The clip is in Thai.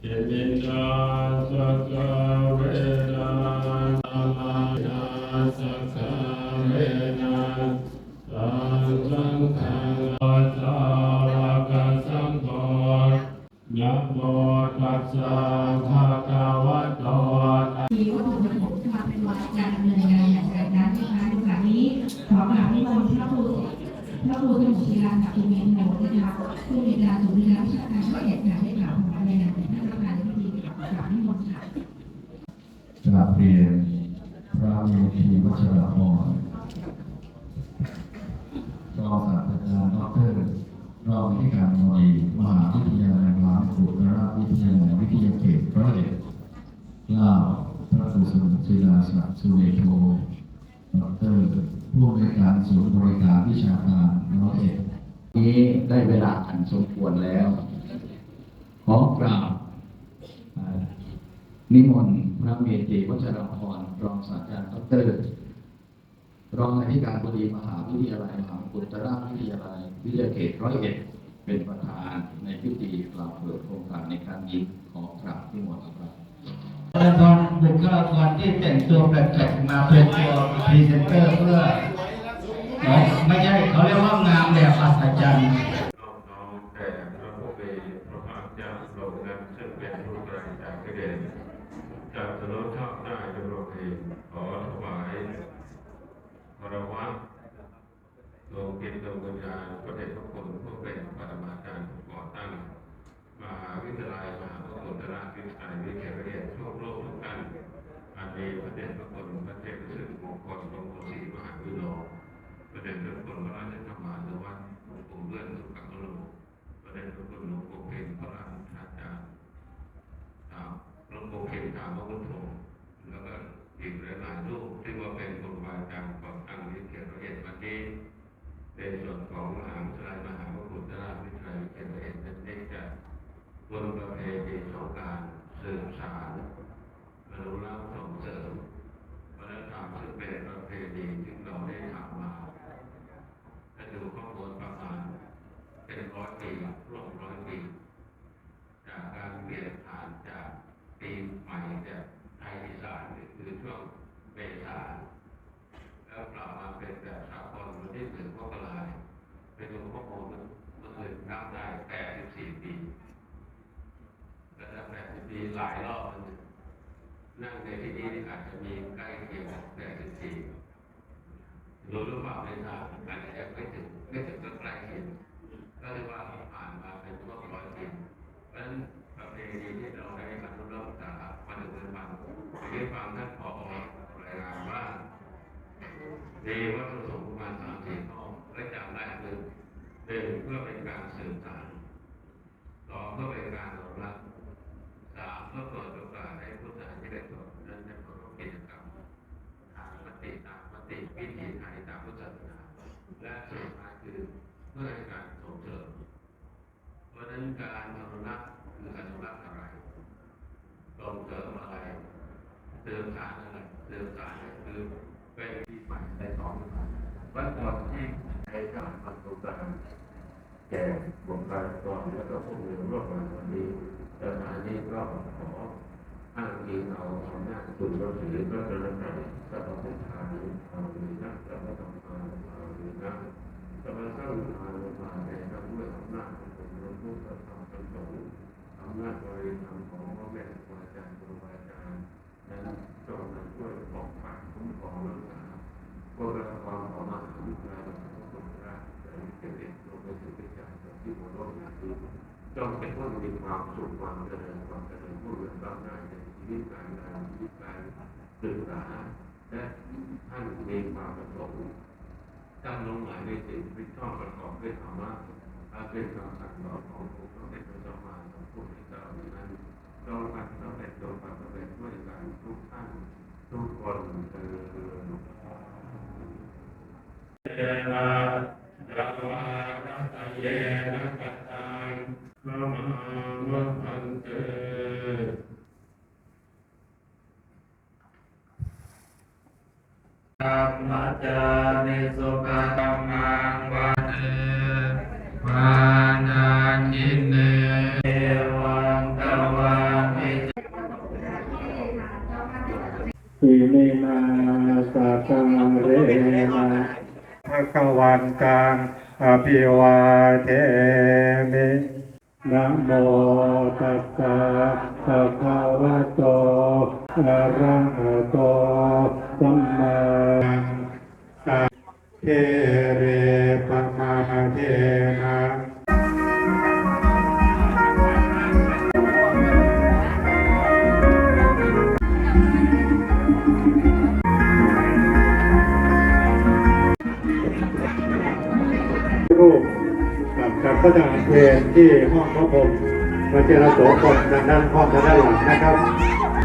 เยมินาสกะเวนะนามานาสกเวนะสังฆังขังอา อกราบนิมนต์พระครูพระครูสมุทรศิลาศักดิ์ภูมิโนนะคะผู้มีการศูนย์เรียนรู้วิชาการพิเศษการได้กล่าวถวาในงานในท่านประธานในพิธีกราบนิมนต์ค่ะกราบเรียนพระเมธีวัชรพรรองศาสตราจารย์ดรรองที่การบดีมหาวิทยาลัยมหาวิทยาลัยวิทยาลัยวิทยาเขตร้อยเอ็ดล่าพระสุสมศิลาศักดิ์สุเวโท ผู้อำนวยการศูนย์บริการวิชาการร้อยเอ็ดนี้ได้เวลาอันสมควรแล้ว ขอกราบนิมนต์พระเมธีวัชรพรรองศาสตราจารย์ดอกเตอรรองอธิการบดีมหาวิทยาลัยมหาวิทยาลัยวิทยาลัย วิทยาเขตร้อยเอ็ดเป็นประธานในพิธีกล่าวเปิดโครงการในครั้งนี้ขอกราบที่มนต์ บุคลากรที่แต่งตัวแปลกๆมาเป็นตัวพรีเซนเตอร์เพื่อไม่ใช่เขาเรียกว่างามแบบอัศจรรย์น้อมน้อมแด่พระผู้มีพระภาคเจ้าทรงนั้นซึ่งเป็นผู้ไกลจากกิเลสจากสนุนชอบได้ด้วยโลกีขอถวายพระวะดวงจิตดวงวิญญาณพระเดชพระคุณผู้เป็นปรมาจารย์ก่อตั้ง มหาวิทยาลัยมหาวิทยาลัยวิทยาลัยวิทยาลัยทั่วโลกทุกท่านอันมีพระเดชพระคุณพระเจ้าซึ่งมงคลพระโมสีมหาวิโรประเด็นเรื่องคนพระราชธรรมานุวัตรหลวงปู่เลื่อนสุขังโลประเด็นเรื่องคนหลวงปู่เพ็ญพระราชาจารย์ถามหลวงปู่เพ็ญถามพระพุทโธแล้วก็อีกหลายๆรูปที่ว่าเป็นครูบาอาจารย์ก่อตั้งวิเทยาลัยวันนี้ในส่วนของมหาวิทยาลัยมหาวิทยาลัยวิทยาลัยวิทยาลัยนั้นได้จะ บนประเพณีของการสืบสานอนุรักษ์ส่งเสริมวัฒนธรรมซึ่งเป็นประเพณีที่เราได้ทำมาถ้าดูข้อมูลประมาณเป็นร้อยปีร่วมร้อยปีจากการเปลี่ยนผ่านจากปีใหม่จากไทยอีสานคือช่วงเมษาแล้วกลับมาเป็นแบบสากลวันที่หนึ่งมกราไปดูข้อมูลมันเลยนับได้แปดสิบสี่ปีแต่ถ้าแปดสิบปี หลายรอบมันนั่งในที่นี้นี่อาจจะมีใกล้เคียงกับแปดสิบสี่รู้หรือเปล่าไม่ทราบอาจจะยังไม่ถึงไม่ถึงก็ใกล้เคียงก็เลยว่าผ่านมาเป็นช่วงร้อยปีเพราะฉะนั้นประเพณีที่เราได้บรรลุรับจากมาถึงปัจจุบันที่ฟังท่านผอรายงานว่ามีวัตถุประสงค์ประมาณสามสี่ข้อและจำได้คือหนึ่งเพื่อเป็นการสืบสานสองเพื่อเป็นการอนุรักษ์สามเพื่อเปิดโอกาสให้ผู้สานที่ได้ตนนั้นได้ประกอบกิจกรรม ทางมติตามมติ วิถีไทยตามพุทธศาสนาและสุดท้ายคือเพื่อให้การส่งเสริมเพราะนั้นการอนุรักษ์คืออนุรักษ์อะไรส่งเสริมอะไรเสริมสารอะไรเสริมสารคือเป็นที่ใหม่ในสองวันก่อนที่ในการทำโครงการแก่บุคลากรและก็ผู้มีร่วมงานวันนี้สถานนี้ก็ขอ อ้างอิงเอาอำนาจคุณก็ถือก็จะระดับก็ต้องเป็นทางเอาหรือนะก็ไม่ต้องเอาเอาหรือนะจะมาสร้างทางมาในทางด้วยอำนาจของหลวงพ่อพระธรรมประสงค์อำนาจบริธรรมของพ่อแม่ครูอาจารย์ครูบาอาจารย์นั้นจงมาช่วยปกปักคุ้มครองรักษาพวกเราความของมหาวิทยาลัยของคนราชแต่เป็นเด็กลงไปสู่วิชาที่หัวโลกนี้จงเป็นผู้มีความสุขความเจริญความเจริญผู้เรืองร่างกาย วิตการงานชีวิตการศึกษาและท่านมีความประสงค์จำลงหมายในสิ่งที่ชอบประกอบด้วยธรรมะอาเป็นคำสั่งสอนขององค์พระเดชพระเจ้ามาของผู้ที่เจ้านั้นจงพัฒนาเป็นจงพัฒนาเป็นด้วยกันทุกท่านทุกคนเถิดเยนะรัต ธัมมจจานิสุขตัมมังวันเอวานาจินเนเอวังตวังมิอิมินาสะกังเรนะภะคะวันตังอภิวาเทมินะโมตัสสะภะคะวะโตอะระหะโต สัมมาสัมเทเรปมาเทนะรูปกับพระทหารเพลที่ห้องพระพรหมพระเจรโสพลทางด้านห้องทางด้านหลังนะครับ